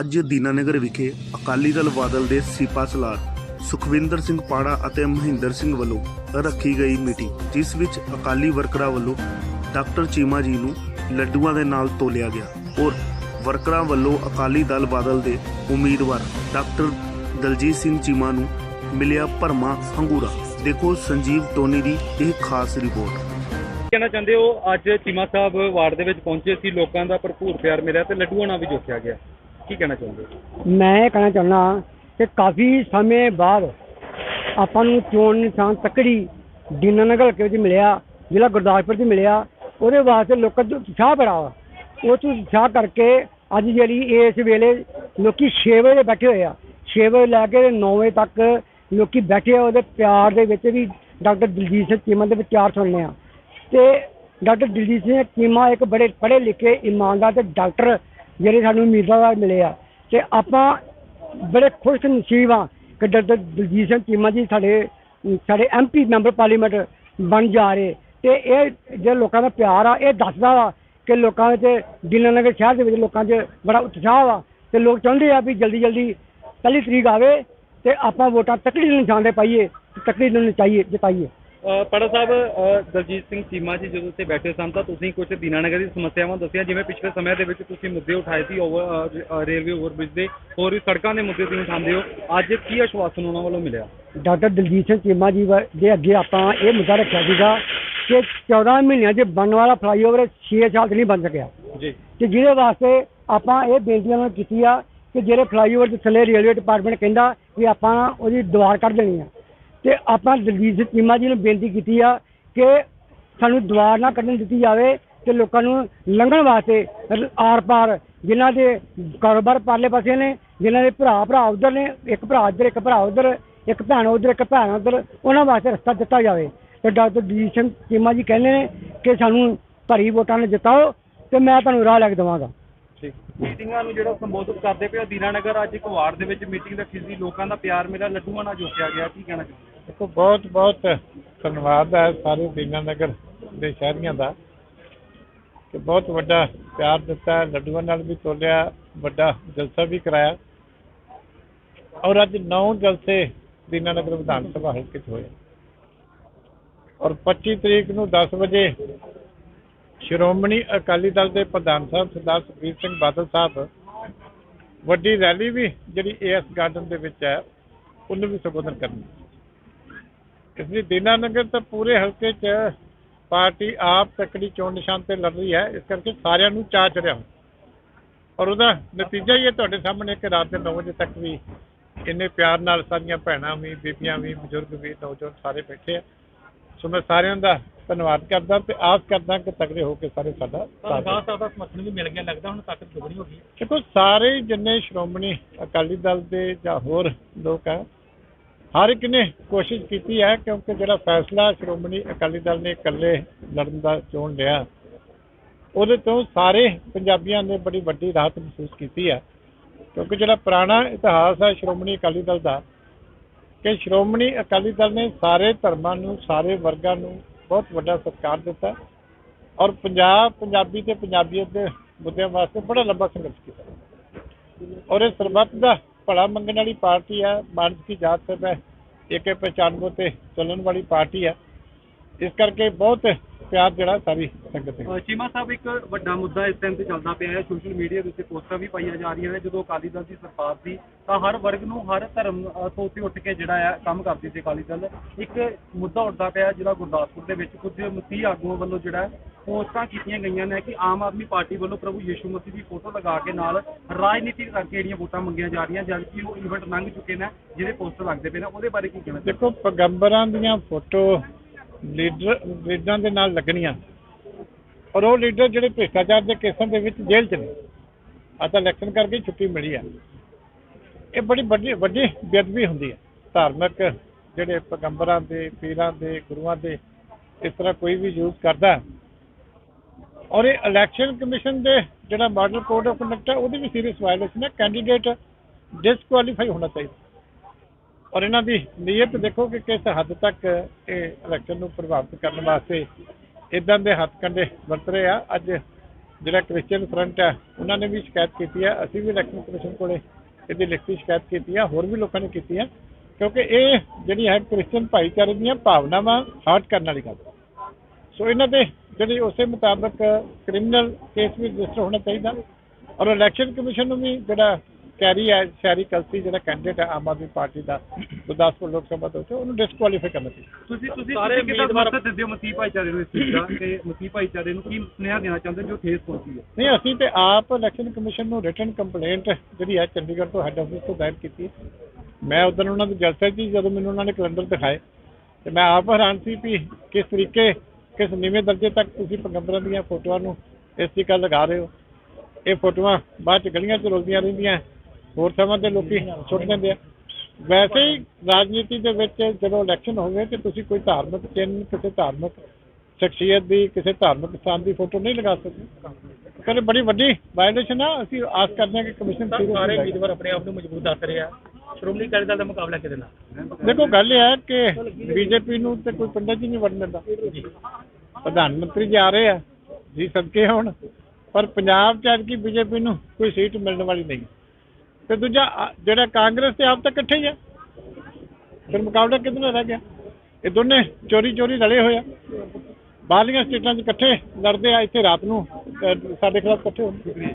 ਅੱਜ ਦੀਨਾਨਗਰ ਵਿਖੇ ਅਕਾਲੀ ਦਲ ਬਾਦਲ ਦੇ ਸੀਪਾ ਸਲਾਰ ਸੁਖਵਿੰਦਰ ਸਿੰਘ ਪਾੜਾ ਅਤੇ ਮਹਿੰਦਰ ਸਿੰਘ ਵੱਲੋਂ ਰੱਖੀ ਗਈ ਮੀਟਿੰਗ, ਜਿਸ ਵਿੱਚ ਅਕਾਲੀ ਵਰਕਰਾਂ ਵੱਲੋਂ ਡਾਕਟਰ ਚੀਮਾ ਜੀ ਨੂੰ ਲੱਡੂਆਂ ਦੇ ਨਾਲ ਤੋਲਿਆ ਗਿਆ ਔਰ ਵਰਕਰਾਂ ਵੱਲੋਂ ਅਕਾਲੀ ਦਲ ਬਾਦਲ ਦੇ ਉਮੀਦਵਾਰ ਡਾਕਟਰ ਦਲਜੀਤ ਸਿੰਘ ਚੀਮਾ ਨੂੰ ਮਿਲਿਆ ਭਰਮਾ ਹੰਗੂਰਾ। ਦੇਖੋ ਸੰਜੀਵ ਟੋਨੀ ਦੀ ਇਹ ਖਾਸ ਰਿਪੋਰਟ। ਕਹਿਣਾ ਚਾਹੁੰਦੇ ਹੋ, ਅੱਜ ਚੀਮਾ ਸਾਹਿਬ ਵਾਰਡ ਦੇ ਵਿੱਚ ਪਹੁੰਚੇ ਸੀ, ਲੋਕਾਂ ਦਾ ਭਰਪੂਰ ਪਿਆਰ ਮਿਲਿਆ ਤੇ ਲੱਡੂਆਂ ਨਾਲ ਵੀ ਜੋਖਿਆ ਗਿਆ। ਕੀ ਕਹਿਣਾ ਚਾਹੁੰਦੇ ਮੈਂ ਇਹ ਕਹਿਣਾ ਚਾਹੁੰਦਾ ਕਿ ਕਾਫੀ ਸਮੇਂ ਬਾਅਦ ਆਪਾਂ ਨੂੰ ਚੋਣ ਨਿਸ਼ਾਨ ਤੱਕੜੀ ਦੀਨਾਨਗਰ ਹਲਕੇ ਵਿੱਚ ਮਿਲਿਆ, ਜ਼ਿਲ੍ਹਾ ਗੁਰਦਾਸਪੁਰ 'ਚ ਮਿਲਿਆ, ਉਹਦੇ ਵਾਸਤੇ ਲੋਕਾਂ 'ਚ ਉਤਸ਼ਾਹ ਬੜਾ ਵਾ। ਉਹ 'ਚ ਉਤਸ਼ਾਹ ਕਰਕੇ ਅੱਜ ਜਿਹੜੀ ਇਸ ਵੇਲੇ ਲੋਕੀ 6 ਵਜੇ ਬੈਠੇ ਹੋਏ ਆ। 6 ਵਜੇ ਲੈ ਕੇ 9 ਵਜੇ ਤੱਕ ਲੋਕੀ ਬੈਠੇ ਆ, ਉਹਦੇ ਪਿਆਰ ਦੇ ਵਿੱਚ ਵੀ ਡਾਕਟਰ ਦਲਜੀਤ ਸਿੰਘ ਚੀਮਾ ਦੇ ਵਿਚਾਰ ਸੁਣਨੇ ਆ। ਤੇ ਡਾਕਟਰ ਦਲਜੀਤ ਸਿੰਘ ਚੀਮਾ ਇੱਕ ਬੜੇ ਪੜ੍ਹੇ ਲਿਖੇ, ਇਮਾਨਦਾਰ ਤੇ ਡਾਕਟਰ ਜਿਹੜੇ ਸਾਨੂੰ ਉਮੀਦਵਾਰ ਮਿਲੇ ਆ। ਤੇ ਆਪਾਂ ਬੜੇ ਖੁਸ਼ ਨਸੀਬ ਆ ਕਿ ਡਾਕਟਰ ਦਲਜੀਤ ਸਿੰਘ ਚੀਮਾ ਜੀ ਸਾਡੇ ਸਾਡੇ ਐਮਪੀ ਮੈਂਬਰ ਪਾਰਲੀਮੈਂਟ ਬਣ ਜਾ ਰਹੇ। ਤੇ ਇਹ ਜੇ ਲੋਕਾਂ ਦਾ ਪਿਆਰ ਆ, ਇਹ ਦੱਸਦਾ ਵਾ ਕਿ ਲੋਕਾਂ ਵਿੱਚ ਦੀਨਾਨਗਰ ਸ਼ਹਿਰ ਦੇ ਵਿੱਚ ਲੋਕਾਂ 'ਚ ਬੜਾ ਉਤਸ਼ਾਹ ਵਾ। ਤੇ ਲੋਕ ਚਾਹੁੰਦੇ ਆ ਵੀ ਜਲਦੀ ਜਲਦੀ ਪਹਿਲੀ ਤਰੀਕ ਆਵੇ ਤੇ ਆਪਾਂ ਵੋਟਾਂ ਤਕੜੀ ਨੂੰ ਨਿਸ਼ਾਨ ਤੇ ਪਾਈਏ, ਤਕੜੀ ਨੂੰ ਨਚਾਈਏ ਜਿਤਾਈਏ। ਪੜਾ ਸਾਹਿਬ ਦਲਜੀਤ ਸਿੰਘ ਚੀਮਾ ਜੀ ਜਦੋਂ ਉੱਥੇ ਬੈਠੇ ਸਨ ਤਾਂ ਤੁਸੀਂ ਕੁਝ ਦੀਨਾਨਗਰ ਦੀ ਸਮੱਸਿਆਵਾਂ ਦੱਸੀਆਂ ਜਿਵੇਂ ਪਿਛਲੇ ਸਮੇਂ ਦੇ ਵਿੱਚ ਤੁਸੀਂ ਮੁੱਦੇ ਉਠਾਏ ਸੀ ਓਵਰ ਰੇਲਵੇ ਓਵਰਬ੍ਰਿਜ ਦੇ ਹੋਰ ਵੀ ਸੜਕਾਂ ਦੇ ਮੁੱਦੇ ਤੁਸੀਂ ਉਠਾਉਂਦੇ ਹੋ। ਅੱਜ ਕੀ ਆਸ਼ਵਾਸਨ ਉਹਨਾਂ ਵੱਲੋਂ ਮਿਲਿਆ? ਡਾਕਟਰ ਦਲਜੀਤ ਸਿੰਘ ਚੀਮਾ ਜੀ ਵ- ਦੇ ਅੱਗੇ ਆਪਾਂ ਇਹ ਮੁੱਦਾ ਰੱਖਿਆ ਸੀਗਾ ਕਿ 14 ਮਹੀਨਿਆਂ 'ਚ ਬਣਨ ਵਾਲਾ ਫਲਾਈਓਵਰ 6 ਸਾਲ 'ਚ ਨਹੀਂ ਬਣ ਸਕਿਆ। ਜੀ। ਤੇ ਜਿਹਦੇ ਵਾਸਤੇ ਆਪਾਂ ਇਹ ਬੇਨਤੀਆਂ ਨਾਲ ਕੀਤੀ ਆ ਕਿ ਜਿਹੜੇ ਫਲਾਈਓਵਰ ਦੇ ਥੱਲੇ ਰੇਲਵੇ ਡਿਪਾਰਟਮੈਂਟ ਕਹਿੰਦਾ ਕਿ ਆਪਾਂ ਉਹਦੀ ਦੀਵਾਰ ਕੱਢ ਦੇਣੀ ਆ। ਤੇ ਆਪਾਂ ਦਲਜੀਤ ਸਿੰਘ ਚੀਮਾ ਜੀ ਨੂੰ ਬੇਨਤੀ ਕੀਤੀ ਆ ਕਿ ਸਾਨੂੰ ਦੀਵਾਰ ਨਾ ਕੱਢਣ ਦਿੱਤੀ ਜਾਵੇ ਤੇ ਲੋਕਾਂ ਨੂੰ ਲੰਘਣ ਵਾਸਤੇ ਆਰ ਪਾਰ ਜਿਨ੍ਹਾਂ ਦੇ ਕਾਰੋਬਾਰ ਪਾਰਲੇ ਪਾਸੇ ਨੇ, ਜਿਨ੍ਹਾਂ ਦੇ ਭਰਾ ਭਰਾ ਉਧਰ ਨੇ, ਇੱਕ ਭਰਾ ਇੱਧਰ, ਇੱਕ ਭਰਾ ਉਧਰ, ਇੱਕ ਭੈਣ ਉਧਰ, ਇੱਕ ਭੈਣ ਉਧਰ, ਉਹਨਾਂ ਵਾਸਤੇ ਰਸਤਾ ਦਿੱਤਾ ਜਾਵੇ। ਤੇ ਡਾਕਟਰ ਦਲਜੀਤ ਸਿੰਘ ਚੀਮਾ ਜੀ ਕਹਿੰਦੇ ਨੇ ਕਿ ਸਾਨੂੰ ਭਰੀ ਵੋਟਾਂ ਨਾਲ ਜਿਤਾਓ ਤੇ ਮੈਂ ਤੁਹਾਨੂੰ ਰਾਹ ਲੈ ਕੇ ਦੇਵਾਂਗਾ। ਮੀਟਿੰਗਾਂ ਨੂੰ ਜਿਹੜਾ ਸੰਬੋਧਿਤ ਕਰਦੇ ਪਏ ਹੋ, ਦੀਨਾਨਗਰ ਅੱਜ ਇੱਕ ਵਾਰਡ ਦੇ ਵਿੱਚ ਮੀਟਿੰਗ ਰੱਖੀ ਸੀ, ਲੋਕਾਂ ਦਾ ਪਿਆਰ ਮਿਲਿਆ ਲੱਡੂਆਂ ਨਾਲ ਜੋਖਿਆ ਗਿਆ, ਕੀ ਕਹਿਣਾ ਚਾਹੁੰਦੇ ਦੇਖੋ, ਬਹੁਤ ਬਹੁਤ ਧੰਨਵਾਦ ਹੈ ਸਾਰੇ ਦੀਨਾਨਗਰ ਦੇ ਸ਼ਹਿਰੀਆਂ ਦਾ ਕਿ ਬਹੁਤ ਵੱਡਾ ਪਿਆਰ ਦਿੱਤਾ, ਲੱਡੂਆਂ ਨਾਲ ਵੀ ਤੋਲਿਆ, ਵੱਡਾ ਜਲਸਾ ਵੀ ਕਰਾਇਆ। ਔਰ ਅੱਜ 9 ਜਲਸੇ ਦੀਨਾਨਗਰ ਵਿਧਾਨ ਸਭਾ ਹਲਕੇ 'ਚ ਹੋਏ। ਔਰ 25 ਤਰੀਕ ਨੂੰ 10 ਵਜੇ ਸ਼੍ਰੋਮਣੀ ਅਕਾਲੀ ਦਲ ਦੇ ਪ੍ਰਧਾਨ ਸਾਹਿਬ ਸਰਦਾਰ ਸੁਖਬੀਰ ਸਿੰਘ ਬਾਦਲ ਸਾਹਿਬ, ਵੱਡੀ ਰੈਲੀ ਵੀ ਜਿਹੜੀ ਏਐਸ ਗਾਰਡਨ ਦੇ ਵਿੱਚ ਹੈ, ਉਹਨੂੰ ਵੀ ਸੰਬੋਧਨ ਕਰਨੀ ਇਸ ਲਈ ਦੀਨਾਨਗਰ ਤਾਂ ਪੂਰੇ ਹਲਕੇ 'ਚ ਪਾਰਟੀ ਆਪ ਤੱਕੜੀ ਚੋਣ ਨਿਸ਼ਾਨ ਤੇ ਲੜ ਰਹੀ ਹੈ, ਇਸ ਕਰਕੇ ਸਾਰਿਆਂ ਨੂੰ ਚਾਅ ਚੜਿਆ ਔਰ ਉਹਦਾ ਨਤੀਜਾ ਹੀ ਹੈ ਤੁਹਾਡੇ ਸਾਹਮਣੇ ਕਿ ਰਾਤ ਦੇ 9 ਵਜੇ ਤੱਕ ਵੀ ਇੰਨੇ ਪਿਆਰ ਨਾਲ ਸਾਰੀਆਂ ਭੈਣਾਂ ਵੀ, ਬੀਬੀਆਂ ਵੀ, ਬਜ਼ੁਰਗ ਵੀ, ਨੌਜਵਾਨ ਸਾਰੇ ਬੈਠੇ ਆ। ਸੋ ਮੈਂ ਸਾਰਿਆਂ ਦਾ ਧੰਨਵਾਦ ਕਰਦਾ ਤੇ ਆਸ ਕਰਦਾ ਕਿ ਤਗੜੇ ਹੋ ਕੇ ਸਾਰੇ ਸਾਡਾ ਸਾਥ ਦੇਣ। ਸਾਹਿਬ ਦਾ ਸਮਰਥਨ ਵੀ ਮਿਲ ਗਿਆ ਲੱਗਦਾ ਹੁਣ ਤਾਕਤ ਦੁਗਣੀ ਹੋ ਗਈ ਦੇਖੋ ਸਾਰੇ ਹੀ ਜਿੰਨੇ ਸ਼੍ਰੋਮਣੀ ਅਕਾਲੀ ਦਲ ਦੇ ਜਾਂ ਹੋਰ ਲੋਕ ਹੈ ਹਰ ਇੱਕ ਨੇ ਕੋਸ਼ਿਸ਼ ਕੀਤੀ ਹੈ ਕਿਉਂਕਿ ਜਿਹੜਾ ਫੈਸਲਾ ਸ਼੍ਰੋਮਣੀ ਅਕਾਲੀ ਦਲ ਨੇ ਇਕੱਲੇ ਲੜਨ ਦਾ ਚੋਣ ਲਿਆ ਉਹਦੇ ਤੋਂ ਸਾਰੇ ਪੰਜਾਬੀਆਂ ਨੇ ਬੜੀ ਵੱਡੀ ਰਾਹਤ ਮਹਿਸੂਸ ਕੀਤੀ ਹੈ ਕਿਉਂਕਿ ਜਿਹੜਾ ਪੁਰਾਣਾ ਇਤਿਹਾਸ ਹੈ ਸ਼੍ਰੋਮਣੀ ਅਕਾਲੀ ਦਲ ਦਾ ਕਿ ਸ਼੍ਰੋਮਣੀ ਅਕਾਲੀ ਦਲ ਨੇ ਸਾਰੇ ਧਰਮਾਂ ਨੂੰ ਸਾਰੇ ਵਰਗਾਂ ਨੂੰ ਬਹੁਤ ਵੱਡਾ ਸਤਿਕਾਰ ਦਿੱਤਾ ਔਰ ਪੰਜਾਬ, ਪੰਜਾਬੀ ਤੇ ਪੰਜਾਬੀਅਤ ਦੇ ਮੁੱਦਿਆਂ ਵਾਸਤੇ ਬੜਾ ਲੰਬਾ ਸੰਘਰਸ਼ ਕੀਤਾ। ਔਰ ਇਹ ਸਰਬੱਤ ਦਾ ਭਲਾ ਮੰਗਣ ਵਾਲੀ ਪਾਰਟੀ ਹੈ ਮਾਨਸ ਕੀ ਜਾਤ ਸਭ ਹੈ, ਏਕੇ ਪਛਾਣਵੋ ਤੇ ਚੱਲਣ ਵਾਲੀ ਪਾਰਟੀ ਹੈ ਇਸ ਕਰਕੇ ਬਹੁਤ ਪਿਆਰ ਜਿਹੜਾ ਸਾਰੀ ਸੰਗਤ ਅਹ ਚੀਮਾ ਸਾਹਿਬ ਇੱਕ ਵੱਡਾ ਮੁੱਦਾ ਇਸ ਟਾਈਮ ਤੇ ਚੱਲਦਾ ਪਿਆ ਹੈ। ਸੋਸ਼ਲ ਮੀਡੀਆ ਦੇ ਉੱਤੇ ਪੋਸਟਾਂ ਵੀ ਪਾਈਆਂ ਜਾ ਰਹੀਆਂ ਨੇ। ਜਦੋਂ ਅਕਾਲੀ ਦਲ ਦੀ ਸਰਕਾਰ ਸੀ ਤਾਂ ਹਰ ਵਰਗ ਨੂੰ ਹਰ ਧਰਮ ਅਹ, ਤੋਂ ਉੱਤੇ ਉੱਠ ਕੇ ਜਿਹੜਾ ਹੈ ਕੰਮ ਕਰਦੀ ਸੀ ਅਕਾਲੀ ਦਲ। ਇੱਕ ਮੁੱਦਾ ਉੱਠਦਾ ਪਿਆ ਜਿਹੜਾ ਗੁਰਦਾਸਪੁਰ ਦੇ ਵਿੱਚ ਕੁਝ ਮਸੀਹ ਆਗੂਆਂ ਵੱਲੋਂ ਜਿਹੜਾ ਹੈ, ਪੋਸਟਾਂ ਕੀਤੀਆਂ ਗਈਆਂ ਨੇ ਕਿ ਆਮ ਆਦਮੀ ਪਾਰਟੀ ਵੱਲੋਂ ਪ੍ਰਭੂ ਯੀਸ਼ੂ ਮਸੀਹ ਦੀ ਫੋਟੋ ਲਗਾ ਕੇ ਨਾਲ ਰਾਜਨੀਤੀ ਕਰਕੇ ਜਿਹੜੀਆਂ ਵੋਟਾਂ ਮੰਗੀਆਂ ਜਾ ਰਹੀਆਂ ਜਦਕਿ ਉਹ ਇਵੈਂਟ ਲੰਘ ਚੁੱਕੇ ਨੇ ਜਿਹੜੇ ਪੋਸਟਰ ਲੱਗਦੇ ਪਏ ਨੇ। ਉਹਦੇ ਬਾਰੇ ਕੀ ਕਹਿਣਾ ਦੇਖੋ ਪੈਗੰਬਰਾਂ ਦੀਆਂ ਫੋਟੋ ਲੀਡਰ ਲੀਡਰਾਂ ਦੇ ਨਾਲ ਲੱਗਣੀਆਂ। ਔਰ ਉਹ ਲੀਡਰ ਜਿਹੜੇ ਭ੍ਰਿਸ਼ਟਾਚਾਰ ਦੇ ਕੇਸਾਂ ਦੇ ਵਿੱਚ ਜੇਲ੍ਹ 'ਚ ਨੇ। ਆ ਤਾਂ ਇਲੈਕਸ਼ਨ ਕਰਕੇ ਛੁੱਟੀ ਮਿਲੀ ਆ। ਇਹ ਬੜੀ ਵੱਡੀ ਵੱਡੀ ਬੇਅਦਬੀ ਹੁੰਦੀ ਹੈ ਧਾਰਮਿਕ ਜਿਹੜੇ ਪੈਗੰਬਰਾਂ ਦੇ, ਪੀਰਾਂ ਦੇ, ਗੁਰੂਆਂ ਦੇ ਇਸ ਤਰ੍ਹਾਂ ਕੋਈ ਵੀ ਯੂਜ਼ ਕਰਦਾ। ਔਰ ਇਹ ਇਲੈਕਸ਼ਨ ਕਮਿਸ਼ਨ ਦੇ ਜਿਹੜਾ ਮਾਡਲ ਕੋਡ ਆਫ ਕੰਡਕਟ ਹੈ ਉਹਦੀ ਵੀ ਸੀਰੀਅਸ ਵਾਇਲੇਸ਼ਨ ਹੈ ਕੈਂਡੀਡੇਟ ਡਿਸਕੁਆਲੀਫਾਈ ਹੋਣਾ ਚਾਹੀਦਾ। ਔਰ ਇਹਨਾਂ ਦੀ ਨੀਅਤ ਦੇਖੋ ਕਿ ਕਿਸ ਹੱਦ ਤੱਕ ਇਹ ਇਲੈਕਸ਼ਨ ਨੂੰ ਪ੍ਰਭਾਵਿਤ ਕਰਨ ਵਾਸਤੇ ਇਦਾਂ ਦੇ ਹੱਥ ਕੰਡੇ ਵਰਤ ਰਹੇ ਆ। ਅੱਜ ਜਿਹੜਾ ਕ੍ਰਿਸਚੀਅਨ ਫਰੰਟ ਹੈ ਉਹਨਾਂ ਨੇ ਵੀ ਸ਼ਿਕਾਇਤ ਕੀਤੀ ਹੈ ਅਸੀਂ ਵੀ ਇਲੈਕਸ਼ਨ ਕਮਿਸ਼ਨ ਕੋਲੇ ਇਹਦੀ ਲਿਖਤੀ ਸ਼ਿਕਾਇਤ ਕੀਤੀ ਹੈ ਹੋਰ ਵੀ ਲੋਕਾਂ ਨੇ ਕੀਤੀ ਹੈ ਕਿਉਂਕਿ ਇਹ ਜਿਹੜੀ ਹੈ ਕ੍ਰਿਸਚੀਅਨ ਭਾਈਚਾਰੇ ਦੀਆਂ ਭਾਵਨਾਵਾਂ ਹਰਟ ਕਰਨ ਵਾਲੀ ਗੱਲ ਸੋ ਇਹਨਾਂ ਦੇ ਜਿਹੜੀ ਉਸੇ ਮੁਤਾਬਕ ਕ੍ਰਿਮੀਨਲ ਕੇਸ ਵੀ ਰਜਿਸਟਰ ਹੋਣਾ ਚਾਹੀਦਾ। ਔਰ ਇਲੈਕਸ਼ਨ ਕਮਿਸ਼ਨ ਨੂੰ ਵੀ ਜਿਹੜਾ ਕੈਰੀ ਹੈ ਸ਼ਹਿਰੀ ਕਲਸੀ ਜਿਹੜਾ ਕੈਂਡੀਡੇਟ ਹੈ ਆਮ ਆਦਮੀ ਪਾਰਟੀ ਦਾ ਗੁਰਦਾਸਪੁਰ ਲੋਕ ਸਭਾ ਤੋਂ ਉਹਨੂੰ ਡਿਸਕੁਆਲੀਫਾਈ ਕਰਨਾ ਚਾਹੀਦਾ। ਤੁਸੀਂ ਤੁਸੀਂ ਸਾਰੇ ਕਿਹਦਾ ਸਮਰਥਨ ਦਿੰਦੇ ਹੋ ਮਸੀਹ ਭਾਈਚਾਰੇ ਨੂੰ ਇਸ ਚੀਜ਼ ਦਾ? ਤੇ ਮਸੀਹ ਭਾਈਚਾਰੇ ਨੂੰ ਕੀ ਸੁਨੇਹਾ ਦੇਣਾ ਚਾਹੁੰਦੇ ਜੋ ਠੇਸ ਪਹੁੰਚੀ ਹੈ? ਨਹੀਂ ਅਸੀਂ ਤੇ ਆਪ ਇਲੈਕਸ਼ਨ ਕਮਿਸ਼ਨ ਨੂੰ ਰਿਟਨ ਕੰਪਲੇਂਟ ਜਿਹੜੀ ਹੈ ਚੰਡੀਗੜ੍ਹ ਤੋਂ ਹੈੱਡ ਆਫਿਸ ਤੋਂ ਦਾਇਰ ਕੀਤੀ ਮੈਂ ਉਦੋਂ ਉਹਨਾਂ ਦੇ ਜਲਸੇ 'ਚ ਜਦੋਂ ਮੈਨੂੰ ਉਹਨਾਂ ਨੇ ਕੈਲੰਡਰ ਦਿਖਾਏ ਤੇ ਮੈਂ ਆਪ ਹੈਰਾਨ ਸੀ ਵੀ ਕਿਸ ਤਰੀਕੇ ਕਿਸ ਨੀਵੇਂ ਦਰਜੇ ਤੱਕ ਤੁਸੀਂ ਪੈਗੰਬਰਾਂ ਦੀਆਂ ਫੋਟੋਆਂ ਨੂੰ ਇਸ ਤਰੀਕਾ ਲਗਾ ਰਹੇ ਹੋ। ਇਹ ਫੋਟੋਆਂ ਬਾਅਦ ਚ ਗਲੀਆਂ 'ਚ ਰੁਲਦੀਆਂ ਰਹਿੰਦੀਆਂ। ਹੋਰ ਥਾਵਾਂ ਤੇ ਲੋਕੀ ਸੁੱਟ ਦਿੰਦੇ ਆ। ਵੈਸੇ ਹੀ ਰਾਜਨੀਤੀ ਦੇ ਵਿੱਚ ਜਦੋਂ ਇਲੈਕਸ਼ਨ ਹੋਵੇ ਤੇ ਤੁਸੀਂ ਕੋਈ ਧਾਰਮਿਕ ਚਿੰਨ੍ਹ ਕਿਸੇ ਧਾਰਮਿਕ ਸ਼ਖਸੀਅਤ ਦੀ ਕਿਸੇ ਧਾਰਮਿਕ ਸਥਾਨ ਦੀ ਫੋਟੋ ਨਹੀਂ ਲਗਾ ਸਕਦੇ। ਪਰ ਬੜੀ ਵੱਡੀ ਵਾਇਲੇਸ਼ਨ ਆ ਅਸੀਂ ਆਸ ਕਰਦੇ ਹਾਂ ਕਿ ਕਮਿਸ਼ਨ ਸਾਰੇ ਉਮੀਦਵਾਰ ਆਪਣੇ ਆਪ ਨੂੰ ਮਜ਼ਬੂਤ ਦੱਸ ਰਹੇ ਆ। ਸ਼੍ਰੋਮਣੀ ਅਕਾਲੀ ਦਲ ਦਾ ਮੁਕਾਬਲਾ ਕਿਹਦੇ ਨਾਲ? ਦੇਖੋ ਗੱਲ ਇਹ ਹੈ ਕਿ ਬੀਜੇਪੀ ਨੂੰ ਤੇ ਕੋਈ ਪਿੰਡਾਂ 'ਚ ਹੀ ਨਹੀਂ ਵੜਨ ਦਿੰਦਾ। ਪ੍ਰਧਾਨ ਮੰਤਰੀ ਜੀ ਆ ਰਹੇ ਆ ਜੀ ਸਦਕੇ ਹੁਣ ਪਰ ਪੰਜਾਬ 'ਚ ਐਤਕੀ ਬੀਜੇਪੀ ਨੂੰ ਕੋਈ ਸੀਟ ਮਿਲਣ ਵਾਲੀ ਨਹੀਂ। ਤੇ ਦੂਜਾ ਜਿਹੜਾ ਕਾਂਗਰਸ ਤੇ ਆਪ ਤਾਂ ਇਕੱਠੇ ਹੀ ਆ। ਫਿਰ ਮੁਕਾਬਲਾ ਕਿਹਦੇ ਨਾਲ ਰਹਿ ਗਿਆ? ਇਹ ਦੋਨੇ ਚੋਰੀ ਚੋਰੀ ਲੜੇ ਹੋਏ ਆ। ਬਾਹਰਲੀਆਂ ਸਟੇਟਾਂ 'ਚ ਇਕੱਠੇ ਲੜਦੇ ਆ, ਇੱਥੇ ਰਾਤ ਨੂੰ ਸਾਡੇ ਖਿਲਾਫ ਇਕੱਠੇ ਹੁੰਦੇ